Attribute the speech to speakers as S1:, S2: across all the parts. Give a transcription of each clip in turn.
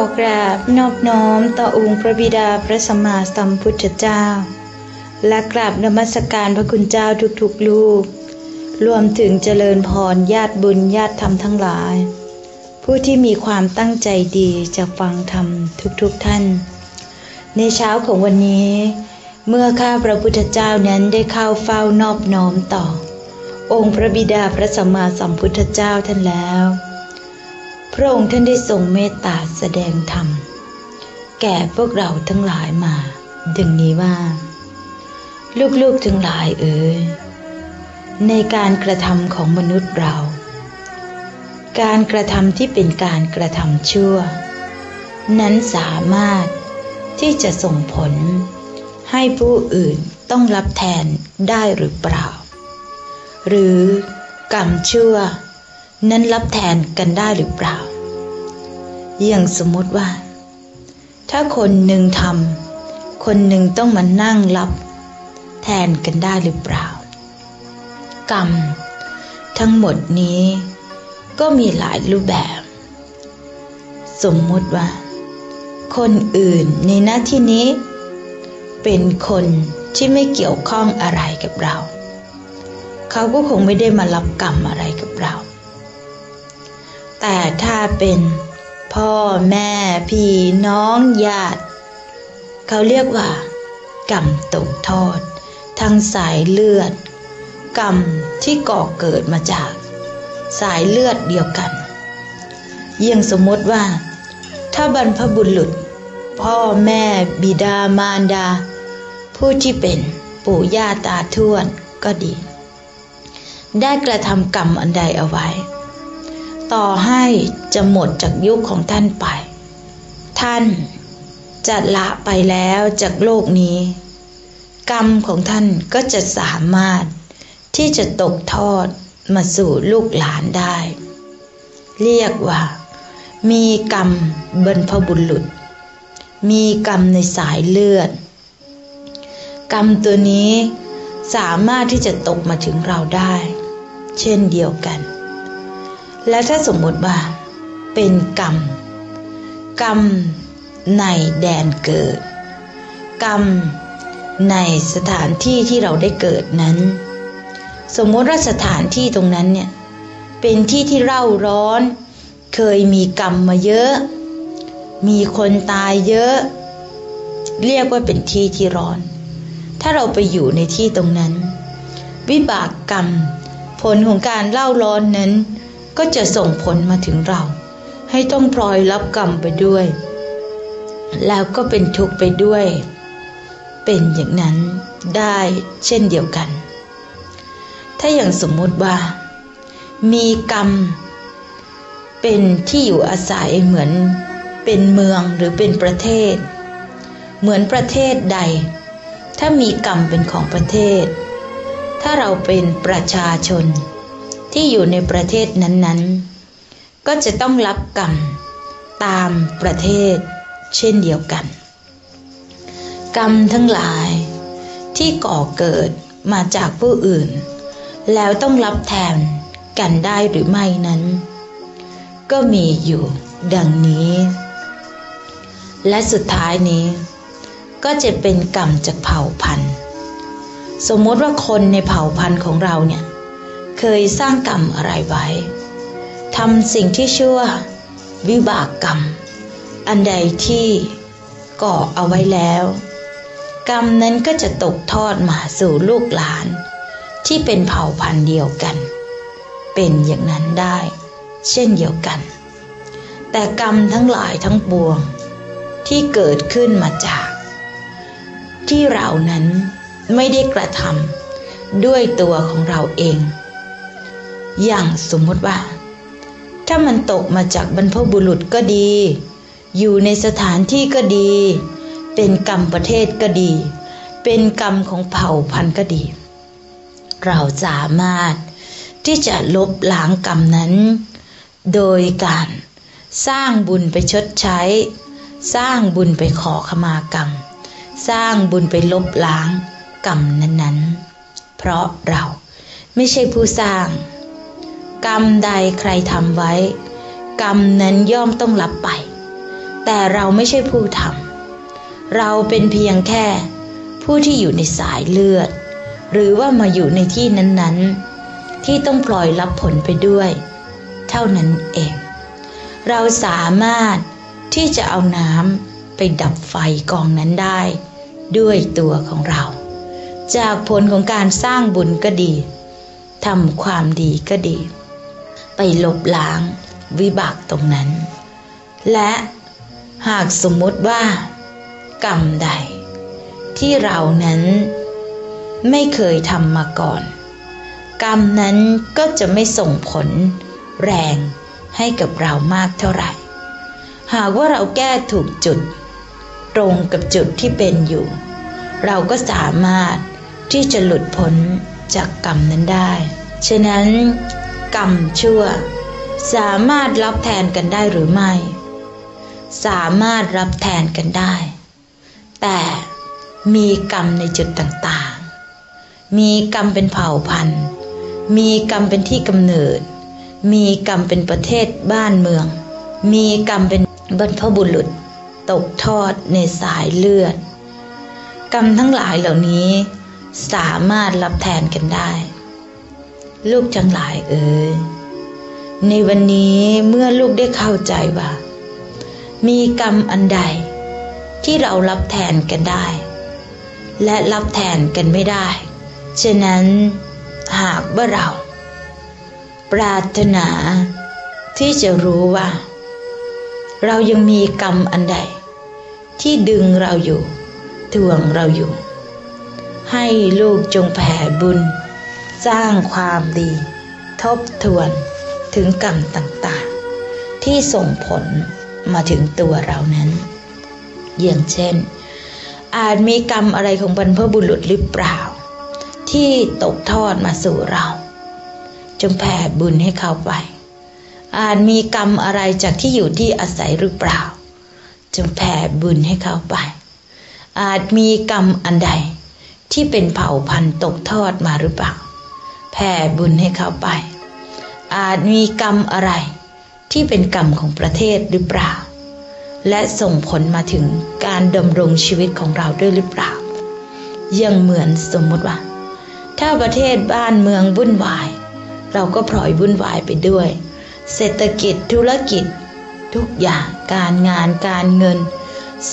S1: ขอกราบนอบน้อมต่อองค์พระบิดาพระสัมมาสัมพุทธเจ้า และกราบนมัสการพระคุณเจ้าทุกๆลูก รวมถึงเจริญพรญาติบุญญาติธรรมทั้งหลาย ผู้ที่มีความตั้งใจดีจะฟังธรรมทุกๆท่าน ในเช้าของวันนี้ เมื่อข้าพระพุทธเจ้านั้นได้เข้าเฝ้านอบน้อมต่อ องค์พระบิดาพระสัมมาสัมพุทธเจ้าท่านแล้ว พระองค์ท่านได้ทรงเมตตาแสดงธรรม แก่พวกเราทั้งหลายมาดังนี้ว่า ลูกๆทั้งหลายเอ๋ยในการกระทำของมนุษย์เรา การกระทำที่เป็นการกระทำชั่ว นั้นสามารถที่จะส่งผลให้ผู้อื่นต้องรับแทนได้หรือเปล่า หรือกรรมชั่ว นั้นรับแทนกันได้หรือเปล่า อย่างสมมติว่า ถ้าคนหนึ่งทำคนหนึ่งต้องมานั่งรับ แทนกันได้หรือเปล่า กรรม ทั้งหมดนี้ก็มีหลายรูปแบบ สมมติว่า คนอื่นในหน้าที่นี้ เป็นคนที่ไม่เกี่ยวข้องอะไรกับเรา เขาก็คงไม่ได้มารับกรรมอะไรกับเรา แต่ถ้าเป็นพ่อแม่พี่น้องญาติ เขาเรียกว่ากรรมตกทอด ทางสายเลือด กรรมที่ก่อเกิดมาจาก สายเลือดเดียวกันยิ่งสมมติว่า ถ้าบรรพบุรุษ พ่อแม่บิดามารดา ผู้ที่เป็นปู่ย่าตาทวดก็ดี ได้กระทำกรรมอันใดเอาไว้ ต่อให้จะหมดจากยุคของท่านไป ท่านจะละไปแล้วจากโลกนี้ กรรมของท่านก็จะสามารถที่จะตกทอดมาสู่ลูกหลานได้ เรียกว่า มีกรรมบรรพบุรุษ มีกรรมในสายเลือด กรรมตัวนี้สามารถที่จะตกมาถึงเราได้ เช่นเดียวกัน และถ้าสมมติว่า เป็นกรรม กรรมในแดนเกิด กรรมในสถานที่ที่เราได้เกิดนั้น สมมติว่าสถานที่ตรงนั้นเนี่ยเป็นที่ที่เร่าร้อน เคยมีกรรมมาเยอะ มีคนตายเยอะ เรียกว่าเป็นที่ที่ร้อน ถ้าเราไปอยู่ในที่ตรงนั้น วิบากกรรม ผลของการเล่าร้อนนั้น ก็จะส่งผลมาถึงเรา ให้ต้องพลอยรับกรรมไปด้วย แล้วก็เป็นทุกข์ไปด้วย เป็นอย่างนั้นได้เช่นเดียวกัน ถ้าอย่างสมมุติว่า มีกรรม เป็นที่อยู่อาศัยเหมือนเป็นเมืองหรือเป็นประเทศ เหมือนประเทศใด ถ้ามีกรรมเป็นของประเทศ ถ้าเราเป็นประชาชน ที่อยู่ในประเทศนั้นๆ ก็จะต้องรับกรรมตามประเทศเช่นเดียวกัน กรรมทั้งหลายที่ก่อเกิดมาจากผู้อื่น แล้วต้องรับแทนกันได้หรือไม่นั้น ก็มีอยู่ดังนี้ และสุดท้ายนี้ ก็จะเป็นกรรมจากเผ่าพันธุ์ สมมติว่าคนในเผ่าพันธุ์ของเราเนี่ย เคยสร้างกรรมอะไรไว้ทำสิ่งที่ชั่ววิบากกรรม อันใดที่ก่อเอาไว้แล้ว กรรมนั้นก็จะตกทอดมาสู่ลูกหลาน ที่เป็นเผ่าพันธุ์เดียวกัน เป็นอย่างนั้นได้ เช่นเดียวกัน แต่กรรมทั้งหลายทั้งปวง ที่เกิดขึ้นมาจาก ที่เรานั้นไม่ได้กระทำด้วยตัวของเราเอง อย่างสมมติว่า ถ้ามันตกมาจากบรรพบุรุษก็ดี อยู่ในสถานที่ก็ดี เป็นกรรมประเทศก็ดี เป็นกรรมของเผ่าพันธุ์ก็ดี เราสามารถที่จะลบล้างกรรมนั้น โดยการสร้างบุญไปชดใช้ สร้างบุญไปขอขมากรรม สร้างบุญไปลบล้างกรรมนั้นๆ เพราะเราไม่ใช่ผู้สร้าง กรรมใดใครทำไว้ กรรมนั้นย่อมต้องรับไป แต่เราไม่ใช่ผู้ทำเราเป็นเพียงแค่ผู้ที่อยู่ในสายเลือด หรือว่ามาอยู่ในที่นั้นๆ ที่ต้องปล่อยรับผลไปด้วย เท่านั้นเอง เราสามารถที่จะเอาน้ำไปดับไฟกองนั้นได้ ด้วยตัวของเรา จากผลของการสร้างบุญก็ดีทำความดีก็ดี ไปลบล้างวิบากตรงนั้น และหากสมมติว่า กรรมใด ที่เรานั้นไม่เคยทำมาก่อน กรรมนั้นก็จะไม่ส่งผลแรงให้กับเรามากเท่าไหร่ หากว่าเราแก้ถูกจุด ตรงกับจุดที่เป็นอยู่ เราก็สามารถที่จะหลุดพ้นจากกรรมนั้นได้ ฉะนั้น กรรมชั่ว สามารถรับแทนกันได้หรือไม่ สามารถรับแทนกันได้ แต่มีกรรมในจุดต่างๆ มีกรรมเป็นเผ่าพันธุ์ มีกรรมเป็นที่กำเนิด มีกรรมเป็นประเทศบ้านเมือง มีกรรมเป็นบรรพบุรุษ ตกทอดในสายเลือด กรรมทั้งหลายเหล่านี้สามารถรับแทนกันได้ ลูกทั้งหลายเอ๋ยในวันนี้เมื่อลูกได้เข้าใจว่า มีกรรมอันใด ที่เรารับแทนกันได้ และรับแทนกันไม่ได้ ฉะนั้นหากว่าเรา ปรารถนาที่จะรู้ว่า เรายังมีกรรมอันใด ที่ดึงเราอยู่ทวงเราอยู่ ให้ลูกจงแผ่บุญ สร้างความดี ทบทวนถึงกรรมต่างๆ ที่ส่งผลมาถึงตัวเรานั้น อย่างเช่น อาจมีกรรมอะไรของบรรพบุรุษหรือเปล่า ที่ตกทอดมาสู่เรา จงแผ่บุญให้เขาไป อาจมีกรรมอะไรจากที่อยู่ที่อาศัยหรือเปล่า จงแผ่บุญให้เขาไป อาจมีกรรมอันใดที่เป็นเผ่าพันธุ์ตกทอดมาหรือเปล่า แผ่บุญให้เขาไป อาจมีกรรมอะไร ที่เป็นกรรมของประเทศหรือเปล่า และส่งผลมาถึงการดำรงชีวิตของเราด้วยหรือเปล่า ยังเหมือนสมมติว่า ถ้าประเทศบ้านเมืองวุ่นวาย เราก็พลอยวุ่นวายไปด้วย เศรษฐกิจธุรกิจ ทุกอย่างการงานการเงิน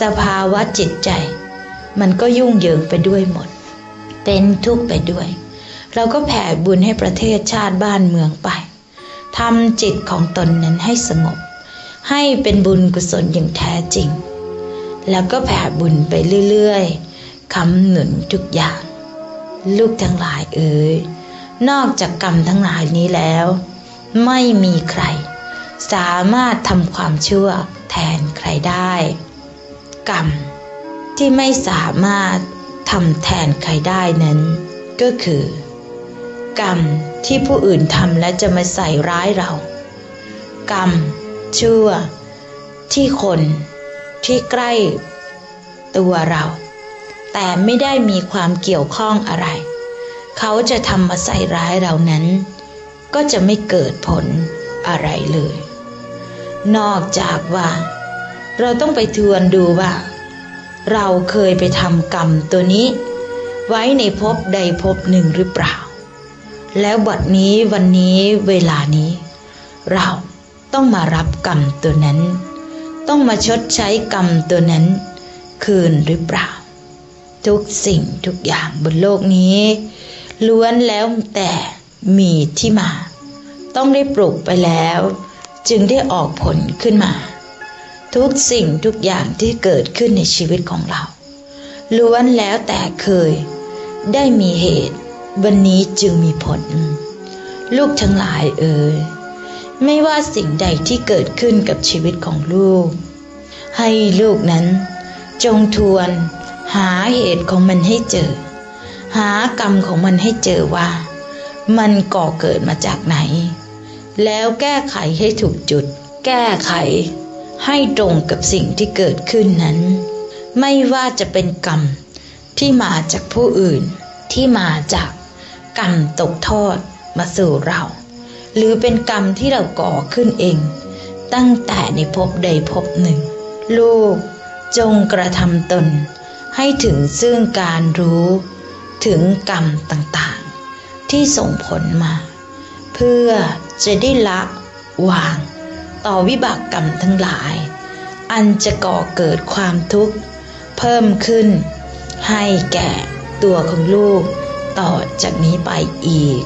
S1: สภาวะจิตใจ มันก็ยุ่งเหยิงไปด้วยหมด เป็นทุกข์ไปด้วย เราก็แผ่บุญให้ประเทศชาติบ้านเมืองไปทำจิตของตนนั้นให้สงบ ให้เป็นบุญกุศลอย่างแท้จริง แล้วก็แผ่บุญไปเรื่อยๆคำหนุนทุกอย่าง ลูกทั้งหลายเอ๋ยนอกจากกรรมทั้งหลายนี้แล้ว ไม่มีใคร สามารถทำความชั่วแทนใครได้ กรรมที่ไม่สามารถทำแทนใครได้นั้น ก็คือ กรรมที่ผู้อื่นทำและจะมาใส่ร้ายเรา กรรมชั่ว ที่คนที่ใกล้ตัวเรา แต่ไม่ได้มีความเกี่ยวข้องอะไร เขาจะทำมาใส่ร้ายเรานั้น ก็จะไม่เกิดผลอะไรเลย นอกจากว่า เราต้องไปทวนดูว่า เราเคยไปทำกรรมตัวนี้ ไว้ในภพใดภพหนึ่งหรือเปล่า แล้วบัดนี้วันนี้เวลานี้ เราต้องมารับกรรมตัวนั้น ต้องมาชดใช้กรรมตัวนั้น คืนหรือเปล่า ทุกสิ่งทุกอย่างบนโลกนี้ ล้วนแล้วแต่มีที่มา ต้องได้ปลูกไปแล้ว จึงได้ออกผลขึ้นมา ทุกสิ่งทุกอย่างที่เกิดขึ้นในชีวิตของเรา ล้วนแล้วแต่เคยได้มีเหตุ วันนี้จึงมีผล ลูกทั้งหลายเอ่ยไม่ว่าสิ่งใดที่เกิดขึ้นกับชีวิตของลูก ให้ลูกนั้น จงทวน หาเหตุของมันให้เจอ หากรรมของมันให้เจอว่า มันก่อเกิดมาจากไหน แล้วแก้ไขให้ถูกจุด แก้ไข ให้ตรงกับสิ่งที่เกิดขึ้นนั้น ไม่ว่าจะเป็นกรรมที่มาจากผู้อื่นที่มาจาก กรรมตกทอดมาสู่เรา หรือเป็นกรรมที่เราก่อขึ้นเอง ตั้งแต่ในภพใดภพหนึ่ง ลูกจงกระทำตน ให้ถึงซึ่งการรู้ถึงกรรมต่างๆ ที่ส่งผลมา เพื่อจะได้ละวางต่อวิบากกรรมทั้งหลาย อันจะก่อเกิดความทุกข์ เพิ่มขึ้น ให้แก่ตัวของลูก ต่อจากนี้ไปอีก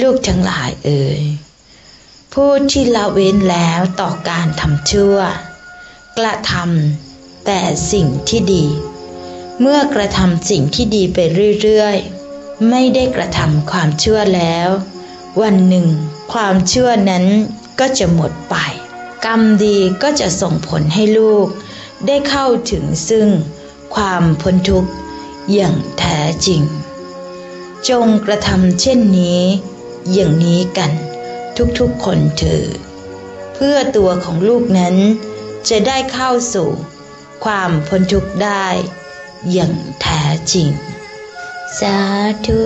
S1: ลูกทั้งหลายเอ่ยผู้ที่ละเว้นแล้วต่อการทำชั่ว กระทำแต่สิ่งที่ดี เมื่อกระทำสิ่งที่ดีไปเรื่อยๆ ไม่ได้กระทำความชั่วแล้ว วันหนึ่ง ความชั่วนั้นก็จะหมดไป กรรมดีก็จะส่งผลให้ลูก ได้เข้าถึงซึ่งความพ้นทุกข์อย่างแท้จริง จงกระทำเช่นนี้ อย่างนี้กันทุกๆคนเถิดเพื่อตัวของลูกนั้นจะได้เข้าสู่ความพ้นทุกข์ได้อย่างแท้จริง สาธุ